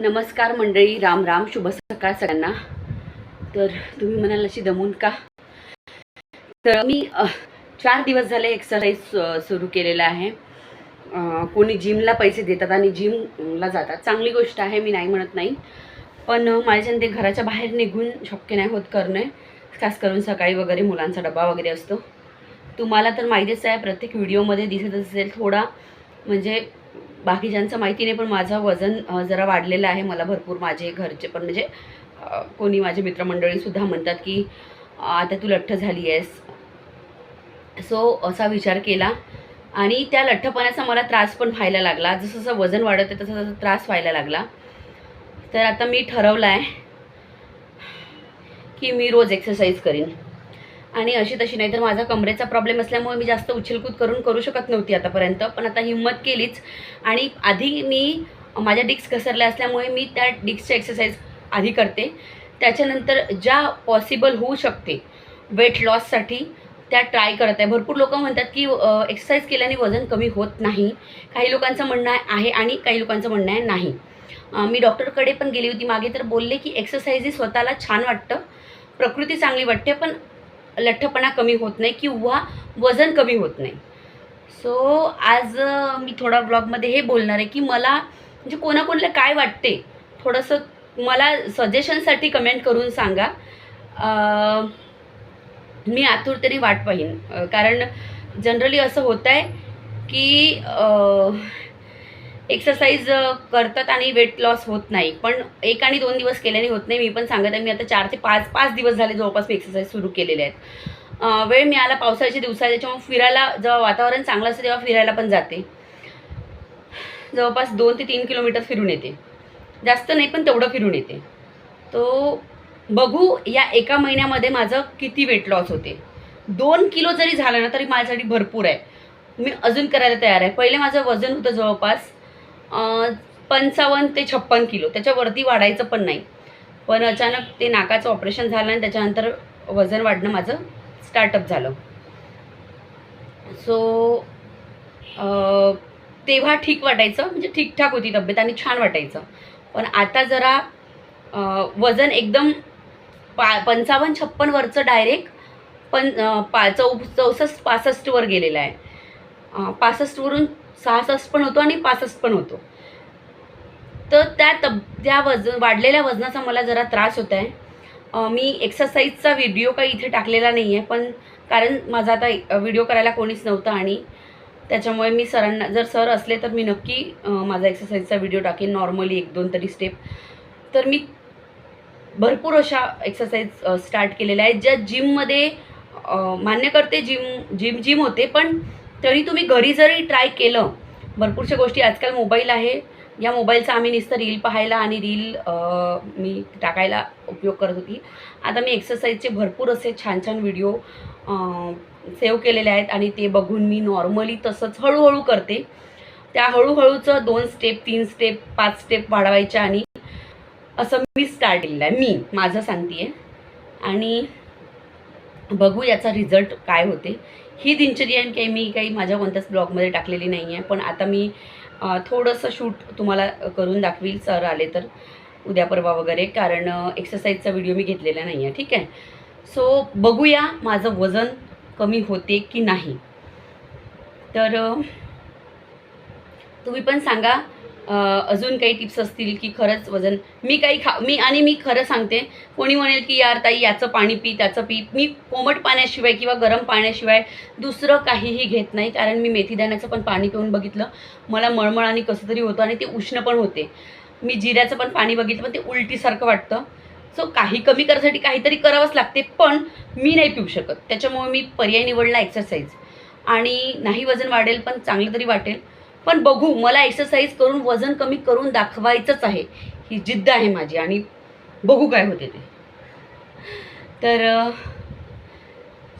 नमस्कार मंडळी राम राम शुभ सकाळ सगळ्यांना. तर तुम्ही म्हणाल अशी दमून का? तर मी चार दिवस झाले एक्सरसाइज सुरू केलेला आहे. कोणी जिमला पैसे देतात आणि जिमला जातात. चांगली गोष्ट आहे मी नाही म्हणत नाही. पण अ, ते घराच्या बाहेर निघून शक्य नाही होत करणे. खास करून सकाळी वगैरे मुलांचा डबा वगैरे असतो. तुम्हाला तर माहितीच आहे प्रत्येक व्हिडिओमध्ये दिसत असेल थोडा. म्हणजे बाकीच्यांचं माहिती नाही पण माझं वजन जरा वाढलेलं आहे. मला भरपूर माझे घरचे पण म्हणजे कोणी माझे मित्रमंडळीसुद्धा म्हणतात की आता तू लठ्ठ झाली आहेस. सो असा विचार केला. आणि त्या लठ्ठपणाचा मला त्रास पण व्हायला लागला. जसं जसं वजन वाढत आहे तसं तसा त्रास व्हायला लागला. तर आता मी ठरवलं आहे की मी रोज एक्सरसाइज करीन. आणि अशी तशी नाही तर माझा कमरेचा प्रॉब्लेम असल्यामुळे मी जास्त उचलकूद करून करू शकत नव्हती आतापर्यंत. पण आता हिंमत केलीच. आणि आधी मी माझ्या डिक्स घसरल्या असल्यामुळे मी त्या डिक्सच्या एक्सरसाइज आधी करते. त्याच्यानंतर ज्या पॉसिबल होऊ शकते वेट लॉससाठी त्या ट्राय करत आहे. भरपूर लोक म्हणतात की एक्सरसाइज केल्याने वजन कमी होत नाही. काही लोकांचं म्हणणं आहे आणि काही लोकांचं म्हणणं आहे नाही. मी डॉक्टरकडे पण गेली होती मागे तर बोलले की एक्सरसाइज ही स्वतःला छान वाटतं. प्रकृती चांगली वाटते पण लठ्ठपणा कमी होत नाही किंवा वजन कमी होत नाही. सो आज मी थोडा ब्लॉगमध्ये हे बोलणार आहे की मला म्हणजे कोणाकोणाला काय वाटते थोडंसं मला सजेशनसाठी कमेंट करून सांगा. आ, मी आतुरतेने वाट पाहीन. कारण जनरली असं होतं आहे की एक्सरसाइज करतात आणि वेट लॉस होत नाही. पण एक आणि दोन दिवस केल्याने होत नाही. मी पण सांगत आहे मी आता चार ते पाच पाच दिवस झाले जवळपास मी एक्सरसाइज सुरू केलेले आहेत. वेळ मिळाला पावसाळ्याच्या दिवसात त्याच्यामुळे फिरायला जेव्हा वातावरण चांगलं असतं तेव्हा फिरायला पण जाते. जवळपास दोन ते तीन किलोमीटर फिरून येते. जास्त नाही पण तेवढं फिरून येते. तो बघू या एका महिन्यामध्ये माझं किती वेट लॉस होते. दोन किलो जरी झालं ना तरी माझ्यासाठी भरपूर आहे. मी अजून करायला तयार आहे. पहिले माझं वजन होतं जवळपास पंचावन्न ते छप्पन किलो. त्याच्यावरती वाढायचं पण नाही. पण अचानक ते नाकाचं ऑपरेशन झालं आणि त्याच्यानंतर वजन वाढणं माझं स्टार्टअप झालं. सो तेव्हा ठीक वाटायचं. म्हणजे ठीकठाक होती तब्येत आणि छान वाटायचं. पण आता जरा वजन एकदम पा पंचावन्न छप्पनवरचं डायरेक्ट पण पा चौ चौसष्ट पासष्टवर गेलेलं आहे. पासष्टवरून सहासष्ट पण होतो आणि पासष्ट पण होतो. तर त्या तब त्या वजन वाढलेल्या वजनाचा मला जरा त्रास होत आहे मी एक्सरसाइजचा व्हिडिओ काही इथे टाकलेला नाही आहे पण कारण माझा आता व्हिडिओ करायला कोणीच नव्हतं आणि त्याच्यामुळे मी सरांना जर सर असले तर मी नक्की माझा एक्सरसाइजचा व्हिडिओ टाकेन नॉर्मली एक दोन तरी स्टेप तर मी भरपूर अशा एक्सरसाइज स्टार्ट केलेल्या आहेत ज्या जिममध्ये मान्य करते जिम जिम जिम होते पण तरी तुम्ही घरी जरी ट्राय केलं भरपूरशा गोष्टी आजकाल मोबाईल आहे. या मोबाईलचा आम्ही नुसतं रील पाहायला आणि रील मी टाकायला उपयोग करत होती. आता मी एक्सरसाइजचे भरपूर असे छान छान व्हिडिओ सेव्ह केलेले आहेत आणि ते बघून मी नॉर्मली तसंच हळूहळू करते. त्या हळूहळूचं दोन स्टेप तीन स्टेप पाच स्टेप वाढवायच्या आणि असं मी स्टार्ट केलेलं आहे. मी माझं सांगते आहे आणि बघू याचा रिझल्ट काय होते. ही दिनचर्या काही मी काही माझ्या कोणत्याच ब्लॉगमध्ये टाकलेली नाही आहे पण आता मी थोडंसं शूट तुम्हाला करून दाखवील. सर आले तर उद्या परवा वगैरे. कारण एक्सरसाइजचा व्हिडिओ मी घेतलेला नाही आहे ठीक आहे? सो बघूया माझं वजन कमी होते की नाही. तर तुम्ही पण सांगा अजून काही टिप्स असतील की खरंच वजन मी काही खा मी आणि मी खरं सांगते कोणी म्हणेल की यार ताई याचं पाणी पी त्याचं पी मी कोमट पाण्याशिवाय किंवा गरम पाण्याशिवाय दुसरं काहीही घेत नाही कारण मी मेथीदाण्याचं पण पाणी पिऊन बघितलं मला मळमळ आणि कसं तरी होतं आणि ते उष्ण पण होते. मी जिऱ्याचं पण पाणी बघितलं पण ते उलटीसारखं वाटतं. सो काही कमी करायसाठी काहीतरी करावंच लागते पण मी नाही पिऊ शकत. त्याच्यामुळे मी पर्याय निवडला एक्सरसाइज आणि नाही वजन वाढेल पण चांगलं तरी वाटेल. पण बघू मला एक्सरसाइज करून वजन कमी करून दाखवायचंच आहे. ही जिद्द आहे माझी आणि बघू काय होते ते. तर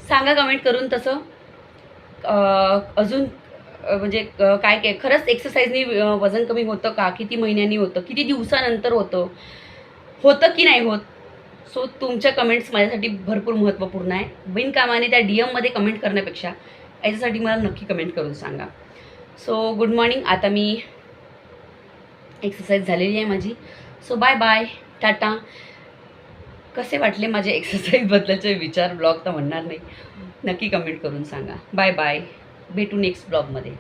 सांगा कमेंट करून तसं. अजून म्हणजे काय काय? खरंच एक्सरसाइजनी वजन कमी होतं का? किती महिन्यांनी होतं? किती दिवसानंतर होतं? होतं की नाही होत? सो तुमच्या कमेंट्स माझ्यासाठी भरपूर महत्त्वपूर्ण आहे. बिनकामाने त्या डी एममध्ये कमेंट करण्यापेक्षा याच्यासाठी मला नक्की कमेंट करून सांगा. सो गुड मॉर्निंग आता मी एक्सरसाइज झालेली आहे माझी. So bye bye tata. कसे वाटले माझे एक्सरसाइजबद्दलचे विचार? ब्लॉग तर म्हणणार नाही. नक्की कमेंट करून सांगा. बाय बाय भेटू नेक्स्ट ब्लॉगमध्ये